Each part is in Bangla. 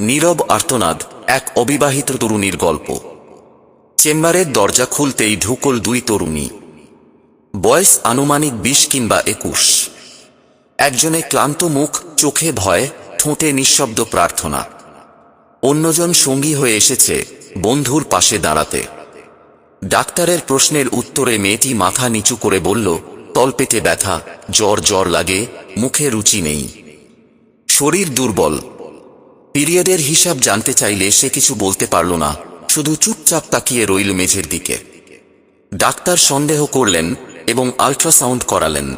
নীরব আর্তনাদ, এক অবিবাহিত তরুণীর গল্প। চেম্বারের দরজা খুলতেই ঢুকল দুই তরুণী। বয়স আনুমানিক বিশ কিংবা একুশ। একজনে ক্লান্ত মুখ, চোখে ভয়, ঠোঁটে নিঃশব্দ প্রার্থনা। অন্যজন সঙ্গী হয়ে এসেছে বন্ধুর পাশে দাঁড়াতে। ডাক্তারের প্রশ্নের উত্তরে মেয়েটি মাথা নিচু করে বলল তলপেটে ব্যথা, জ্বর জ্বর লাগে, মুখে রুচি নেই। শরীর দুর্বল পিরিয়ডের হিসাব জানতে চাইলে সে কিছু বলতে পারল না, শুধু চুপচাপ তাকিয়ে রইল মেঝের দিকে। ডাক্তার সন্দেহ করলেন এবং আল্ট্রাসাউন্ড করালেন।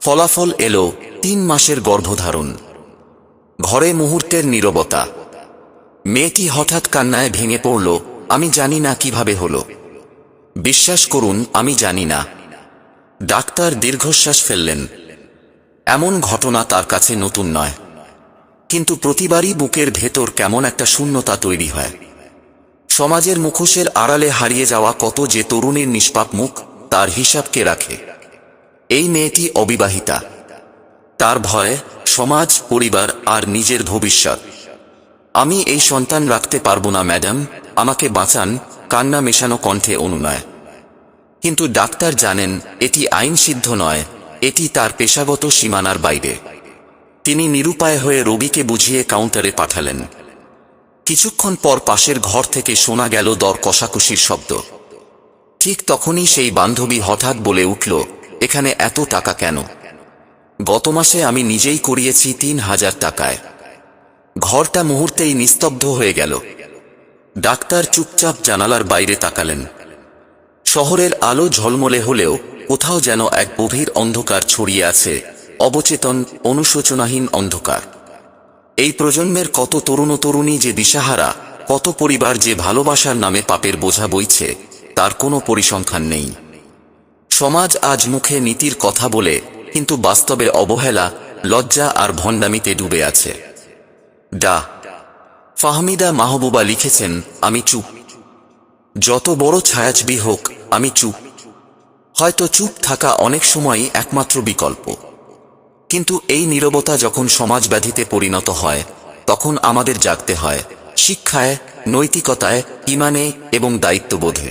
ফলাফল এলো তিন মাসের গর্ভধারণ। ঘরে মুহূর্তের নীরবতা। মেয়েটি হঠাৎ কান্নায় ভেঙে পড়ল, আমি জানি না কীভাবে হলো। বিশ্বাস করুন, আমি জানি না। ডাক্তার দীর্ঘশ্বাস ফেললেন। এমন ঘটনা তার কাছে নতুন নয়। কিন্তু প্রতিবারই বুকের ভেতর কেমন একটা শূন্যতা তৈরি হয়। সমাজের মুখোশের আড়ালে হারিয়ে যাওয়া কত যে তরুণীর নিষ্পাপ মুখ, তার হিসাবকে রাখে? এই মেয়েটি অবিবাহিতা। তার ভয় সমাজ, পরিবার আর নিজের ভবিষ্যৎ। আমি এই সন্তান রাখতে পারব না, ম্যাডাম। আমাকে বাঁচান, কান্না মেশানো কণ্ঠে অনুনয়। কিন্তু ডাক্তার জানেন, এটি আইন সিদ্ধ নয়, এটি তার পেশাগত সীমানার বাইরে। তিনি নিরুপায় হয়ে রোগীকে বুঝিয়ে কাউন্টারে পাঠালেন। কিছুক্ষণ পর পাশের ঘর থেকে শোনা গেল দর কষাকষির শব্দ। ঠিক তখনই সেই বান্ধবী হঠাৎ বলে উঠল, এখানে এত টাকা কেন? গত মাসে আমি নিজেই করিয়েছি তিন হাজার টাকায়। ঘরটা মুহূর্তেই নিস্তব্ধ হয়ে গেল। ডাক্তার চুপচাপ জানালার বাইরে তাকালেন। শহরের আলো ঝলমলে হলেও কোথাও যেন এক গভীর অন্ধকার ছড়িয়ে আছে। অবচেতন, অনুশোচনাহীন অন্ধকার। এই প্রজন্মের কত তরুণ তরুণী যে দিশাহারা, কত পরিবার যে ভালোবাসার নামে পাপের বোঝা বইছে, তার কোনো পরিসংখ্যান নেই। সমাজ আজ মুখে নীতির কথা বলে, কিন্তু বাস্তবে অবহেলা, লজ্জা আর ভণ্ডামিতে ডুবে আছে। ডা। ফাহমিদা মাহবুবা লিখেছেন, আমি চুপ যত বড় ছায়াছবি হোক, আমি চুপ হয়তো চুপ থাকা অনেক সময়ই একমাত্র বিকল্প। কিন্তু এই নিরবতা যখন সমাজ ব্যাধিতে পরিণত হয়, তখন আমাদের জাগতে হয়, শিক্ষায়, নৈতিকতায়, ইমানে এবং দায়িত্ববোধে।